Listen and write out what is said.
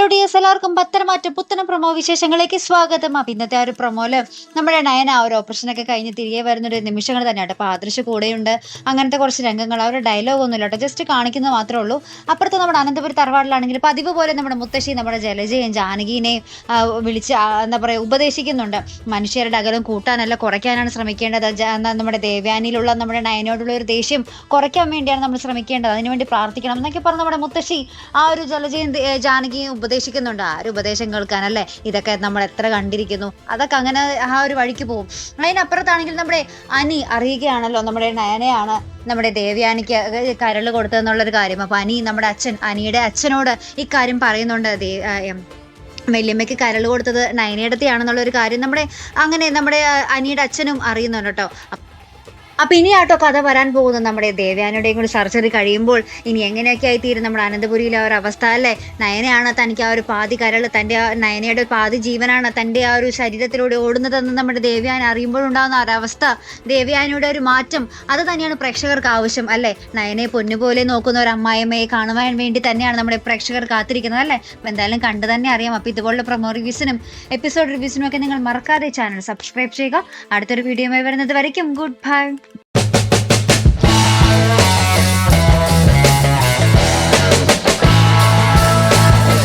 Friends എല്ലാവർക്കും പത്തരമാറ്റം പുത്തന promo വിശേഷങ്ങളിലേക്ക് സ്വാഗതം. അപ്പം ഇന്നത്തെ ആ ഒരു പ്രൊമോയിൽ നമ്മുടെ നയന ആ ഒരു ഓപ്പറേഷനൊക്കെ കഴിഞ്ഞ് തിരികെ വരുന്നൊരു നിമിഷങ്ങൾ തന്നെയാണ് അപ്പോൾ ആദർശ് കൂടെയുണ്ട്. അങ്ങനത്തെ കുറച്ച് രംഗങ്ങൾ ആ ഒരു ഡയലോഗ് ഒന്നുമില്ല കേട്ടോ. ജസ്റ്റ് കാണിക്കുന്നത് മാത്രമേ ഉള്ളൂ. അപ്പുറത്ത് നമ്മുടെ അനന്തപുരി തറവാടിലാണെങ്കിൽ പതിവ് പോലെ നമ്മുടെ മുത്തശ്ശി നമ്മുടെ ജലജയും ജാനകീനെയും വിളിച്ച് എന്താ പറയുക ഉപദേശിക്കുന്നുണ്ട്. മനുഷ്യരുടെ അകലം കൂട്ടാനല്ല കുറയ്ക്കാനാണ് ശ്രമിക്കേണ്ടത്. നമ്മുടെ ദേവ്യാനിയിലുള്ള നമ്മുടെ നയനോടുള്ള ഒരു ദേഷ്യം കുറയ്ക്കാൻ വേണ്ടിയാണ് നമ്മൾ ശ്രമിക്കേണ്ടത്. അതിനുവേണ്ടി പ്രാർത്ഥിക്കണം എന്നൊക്കെ പറഞ്ഞ് നമ്മുടെ മുത്തശ്ശി ആ ഒരു ജലജയും ജാനകിയും ഉപദേശിക്കുന്നുണ്ട്. ആ ഒരു ഉപദേശം കേൾക്കാനല്ലേ ഇതൊക്കെ നമ്മൾ എത്ര കണ്ടിരിക്കുന്നു. അതൊക്കെ അങ്ങനെ ആ ഒരു വഴിക്ക് പോകും. അതിനപ്പുറത്താണെങ്കിൽ നമ്മുടെ അനി അറിയുകയാണല്ലോ നമ്മുടെ നയനയാണ് നമ്മുടെ ദേവ്യാനിക്ക് കരൾ കൊടുത്തതെന്നുള്ളൊരു കാര്യം. അപ്പൊ അനി നമ്മുടെ അച്ഛൻ അനിയുടെ അച്ഛനോട് ഇക്കാര്യം പറയുന്നുണ്ട്. വല്യമ്മയ്ക്ക് കരൾ കൊടുത്തത് നയനയിടത്തെയാണെന്നുള്ള ഒരു കാര്യം നമ്മുടെ അങ്ങനെ നമ്മുടെ അനിയുടെ അച്ഛനും അറിയുന്നുണ്ട് കേട്ടോ. അപ്പൊ ഇനി ആട്ടോ കഥ വരാൻ പോകുന്നത് നമ്മുടെ ദേവയാനയുടെയും കൂടി സർജറി കഴിയുമ്പോൾ ഇനി എങ്ങനെയൊക്കെ ആയി തീരും നമ്മുടെ അനന്തപുരിയിലെ ആ ഒരു അവസ്ഥ അല്ലേ? നയനയാണ് തനിക്ക് ആ ഒരു പാതി കരൾ തന്റെ ആ നയനയുടെ പാതി ജീവനാണ് തന്റെ ആ ഒരു ശരീരത്തിലൂടെ ഓടുന്നതെന്ന് നമ്മുടെ ദേവയാന അറിയുമ്പോഴുണ്ടാകുന്ന ആ ഒരവസ്ഥ ദേവയാനയുടെ ഒരു മാറ്റം അത് തന്നെയാണ് പ്രേക്ഷകർക്ക് ആവശ്യം അല്ലേ? നയനെ പൊന്നുപോലെ നോക്കുന്ന ഒരു അമ്മായിയമ്മയെ കാണുവാൻ വേണ്ടി തന്നെയാണ് നമ്മുടെ പ്രേക്ഷകർ കാത്തിരിക്കുന്നത് അല്ലേ? എന്തായാലും കണ്ടു തന്നെ അറിയാം. അപ്പോൾ ഇതുപോലുള്ള പ്രൊമോ റിവ്യൂസിനും എപ്പിസോഡ് റിവ്യൂസിനും ഒക്കെ നിങ്ങൾ മറക്കാതെ ചാനൽ സബ്സ്ക്രൈബ് ചെയ്യുക. അടുത്തൊരു വീഡിയോയുമായി വരുന്നത് വരയ്ക്കും. Good bye.